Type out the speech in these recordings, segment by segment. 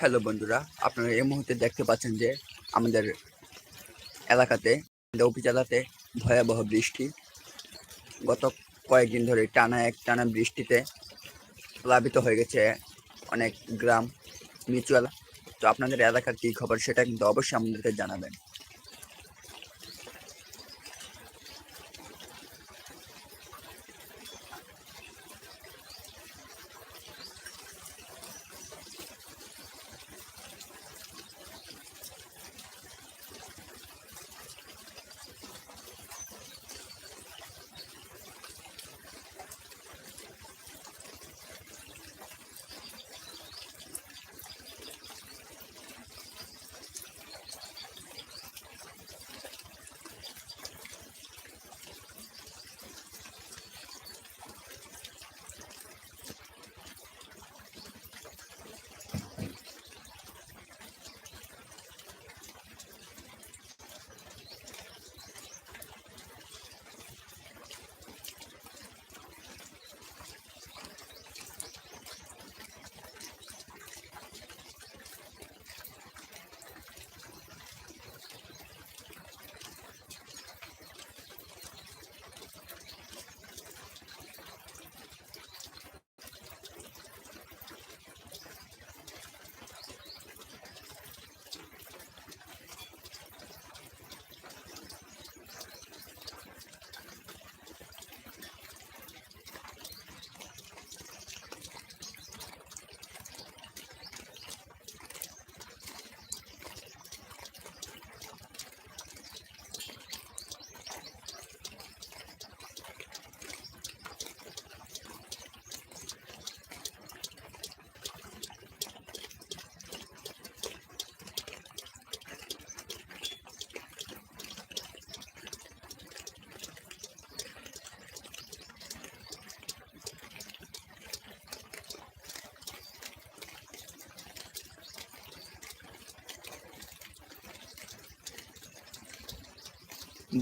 Hello বন্ধুরা, আপনারা এই মুহূর্তে দেখতে পাচ্ছেন যে আমাদের এলাকাতে উপজেলাতে ভয়াবহ বৃষ্টি। গত কয়েকদিন ধরে টানা এক, টানা বৃষ্টিতে প্লাবিত হয়ে গেছে অনেক গ্রাম, নিচু তো আপনাদের এলাকার কী খবর সেটা কিন্তু অবশ্যই আমাদেরকে জানাবেন।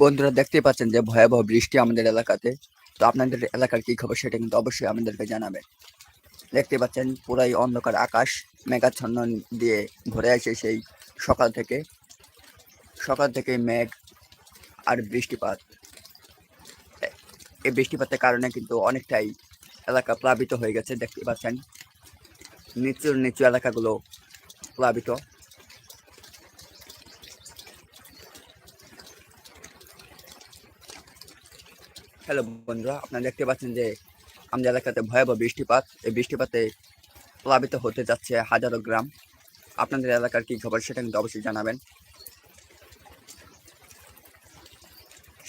বন্ধুরা দেখতেই পাচ্ছেন যে ভয়াবহ বৃষ্টি আমাদের এলাকাতে। তো আপনাদের এলাকার কী খবর সেটা কিন্তু অবশ্যই আমাদেরকে জানাবেন। দেখতে পাচ্ছেন পুরাই অন্ধকার আকাশ, মেঘাচ্ছন্ন দিয়ে ভরে আছে সেই সকাল থেকে। সকাল থেকে মেঘ আর বৃষ্টিপাত। এই বৃষ্টিপাতের কারণে কিন্তু অনেকটাই এলাকা প্লাবিত হয়ে গেছে দেখতে পাচ্ছেন। নিচু নিচু এলাকাগুলো প্লাবিত। হ্যালো বন্ধুরা, আপনারা দেখতে পাচ্ছেন যে আমাদের এলাকাতে ভয়াবহ বৃষ্টিপাত। এই বৃষ্টিপাতে প্লাবিত হতে যাচ্ছে হাজারো গ্রাম। আপনাদের এলাকার কি খবর সেটা কিন্তু অবশ্যই জানাবেন।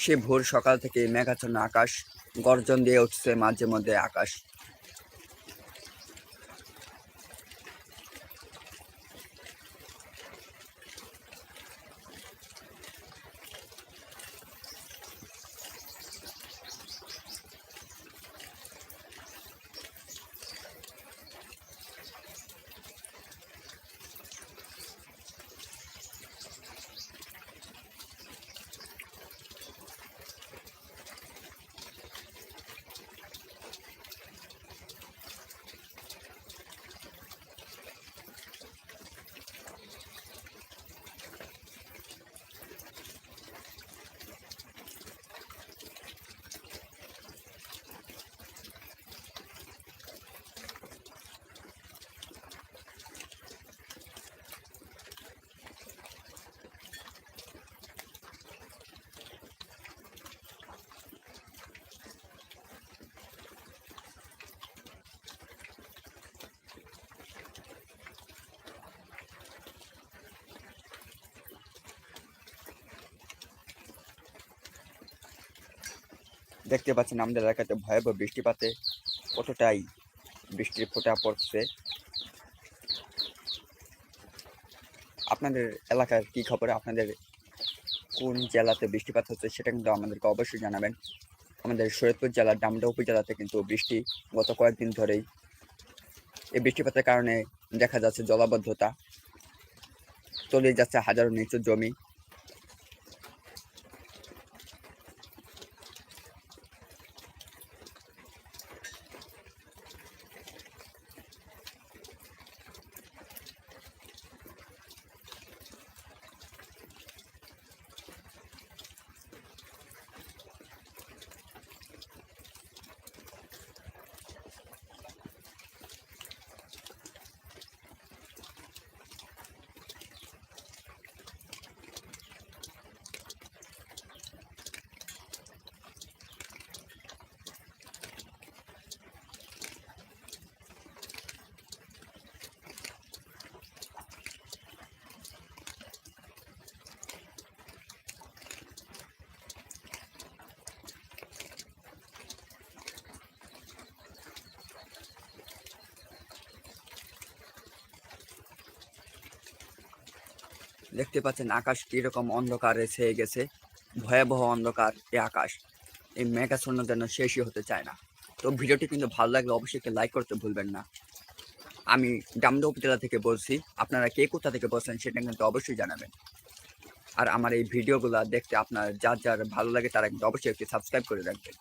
সে ভোর সকাল থেকে মেঘাচ্ছন্ন আকাশ, গর্জন দিয়ে উঠছে মাঝে মধ্যে আকাশ। দেখতে পাচ্ছেন আমাদের এলাকাতে ভয়াবহ বৃষ্টিপাতে কতটাই বৃষ্টির ফোঁটা পড়ছে। আপনাদের এলাকার কি খবর? আপনাদের কোন জেলাতে বৃষ্টিপাত হচ্ছে সেটা কিন্তু আমাদেরকে অবশ্যই জানাবেন। আমাদের শরীয়তপুর জেলার ডামডা উপজেলাতে কিন্তু বৃষ্টি গত কয়েকদিন ধরেই। এই বৃষ্টিপাতের কারণে দেখা যাচ্ছে জলাবদ্ধতা। তলিয়ে যাচ্ছে হাজারো নিচু জমি। দেখতে পাচ্ছেন আকাশ কীরকম অন্ধকারে ছেয়ে গেছে। ভয়াবহ অন্ধকার এই আকাশ। এই মেঘাচ্ছন্ন যেন শেষই হতে চায় না। তো ভিডিওটি কিন্তু ভালো লাগলে অবশ্যই একটি লাইক করতে ভুলবেন না। আমি ডামদা উপজেলা থেকে বলছি, আপনারা কে কোথা থেকে বলছেন সেটা কিন্তু অবশ্যই জানাবেন। আর আমার এই ভিডিওগুলো দেখতে আপনার যার যার ভালো লাগে তারা কিন্তু অবশ্যই একটি সাবস্ক্রাইব করে রাখবেন।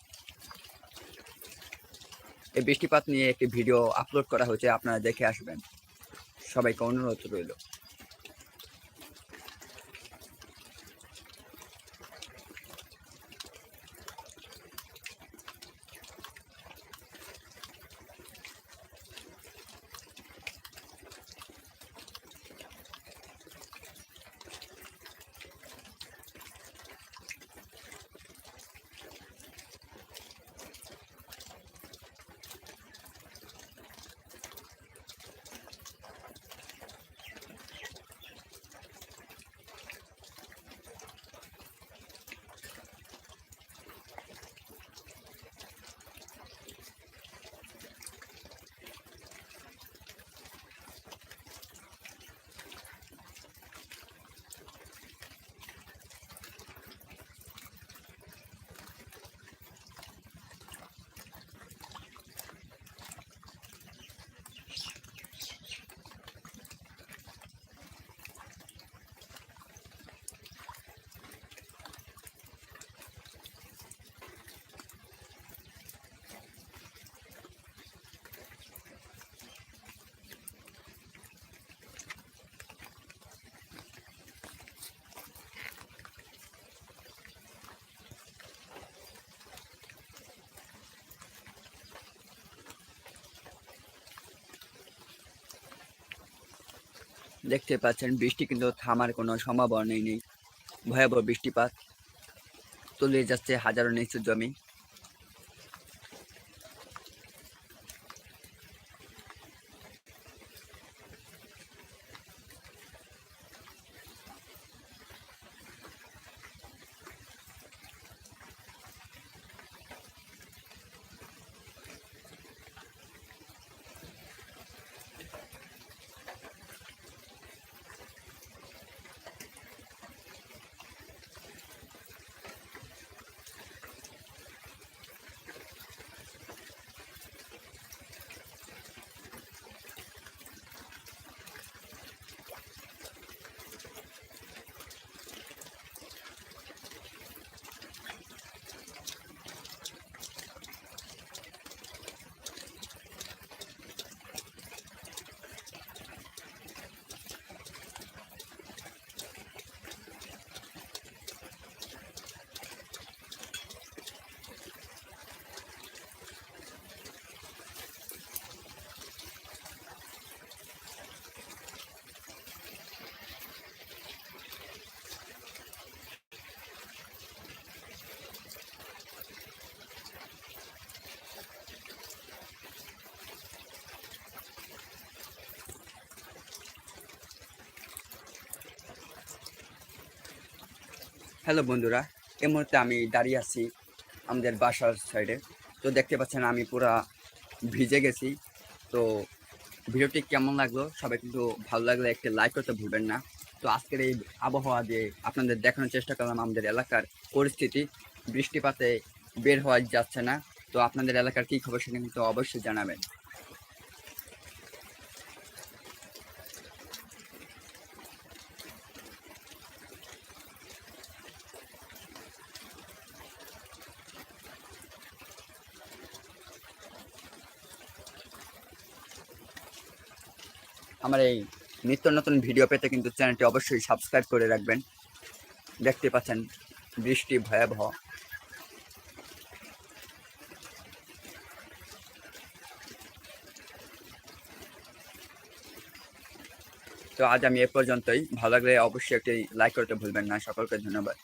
এই বৃষ্টিপাত নিয়ে একটি ভিডিও আপলোড করা হয়েছে, আপনারা দেখে আসবেন। সবাইকে অনুরোধ রইল। দেখতে পাচ্ছেন, বৃষ্টি কিন্তু থামার কোনো সম্ভাবনাই নেই। ভয়াবহ বৃষ্টিপাত তলিয়ে যাচ্ছে হাজারো নিচু জমি। হ্যালো বন্ধুরা, এই মুহূর্তে আমি দাঁড়িয়ে আছি আমাদের বাসার সাইডে তো দেখতে পাচ্ছেন আমি পুরা ভিজে গেছি। তো ভিডিওটি কেমন লাগল? সবাই কিন্তু ভালো লাগলে একটি লাইক করতে ভুলবেন না। তো আজকের এই আবহাওয়া দিয়ে আপনাদের দেখানোর চেষ্টা করলাম আমাদের এলাকার পরিস্থিতি, বৃষ্টিপাতে বের হওয়া যাচ্ছে না। তো আপনাদের এলাকার কী খবর সেটা কিন্তু অবশ্যই জানাবেন। আমার এই নিত্য নতুন ভিডিও পেতে কিন্তু চ্যানেলটি অবশ্যই সাবস্ক্রাইব করে রাখবেন। দেখতে পাচ্ছেন বৃষ্টি ভয়াবহ। তো আজ আমি এ পর্যন্তই। ভালো লাগলে অবশ্যই একটি লাইক করতে ভুলবেন না। সকলকে ধন্যবাদ।